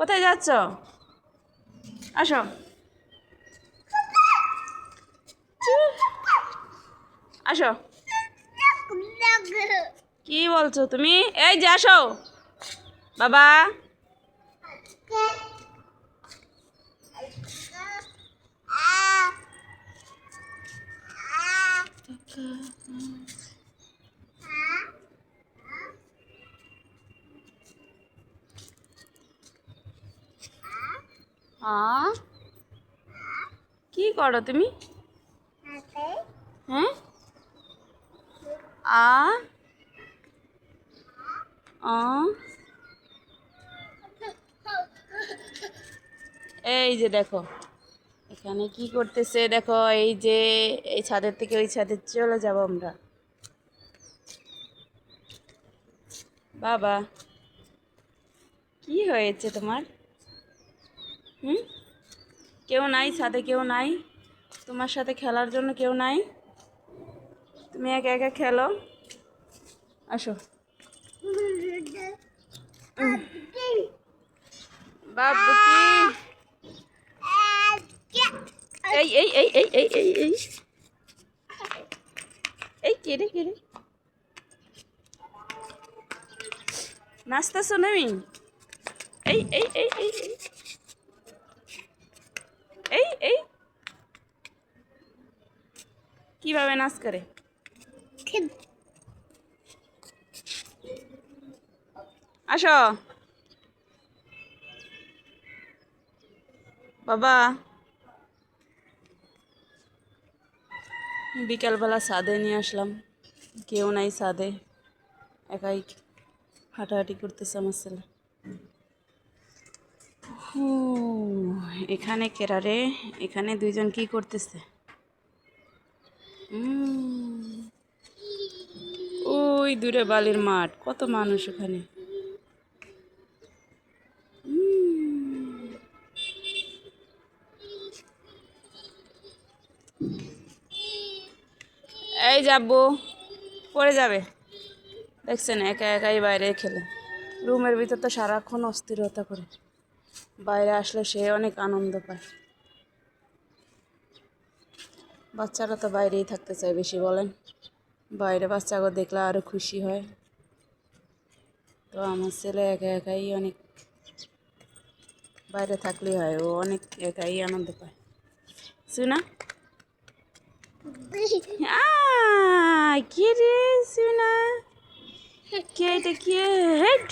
কোথায় যাচ্ছ আসো আসো কি বলছো তুমি এই যে আসো বাবা আ? কি করো তুমি? হ্যাঁ আ? এই যে দেখো এখানে কি করতেছে? দেখো এই যে এই ছাদের থেকে ওই ছাদে চলে যাব আমরা। বাবা কি হয়েছে তোমার? হুম? কেউ নাই সাথে কেউ নাই, তোমার সাথে খেলার জন্য কেউ নাই। তুমি একা একা খেলো। আসো। বাবু এই এই এই এই এই এই এই। এই কে রে কে রে? নাচতেছো তুমি এই এই এই এই এই। এই এই। কীভাবে নাচ করে? আসো। বাবা। বিকালবেলা সাদে নিয়ে আসলাম। কেউ নাই সাদে একাই হাঁটাহাঁটি করতেছে আমার ছেলে। এখানে কেরারে, এখানে দুইজন কি করতেছে? ওই দূরে বালির মাঠ, কত মানুষ ওখানে। এই যাব পড়ে যাবে। দেখছেন, একা একাই বাইরে খেলে। রুমের ভিতর তো সারাক্ষণ অস্থিরতা করে। বাইরে আসলে সে অনেক আনন্দ পায়। বাচ্চারা তো বাইরেই থাকতে চায় বেশি বলেন। বাইরে বাচ্চাকে দেখলে আরও খুশি হয়। তো আমার ছেলে একা একাই অনেক বাইরে থাকলেই হয় ও অনেক একাই আনন্দ পায়। আহ, কে রে শুনা কে এটা কে? হেট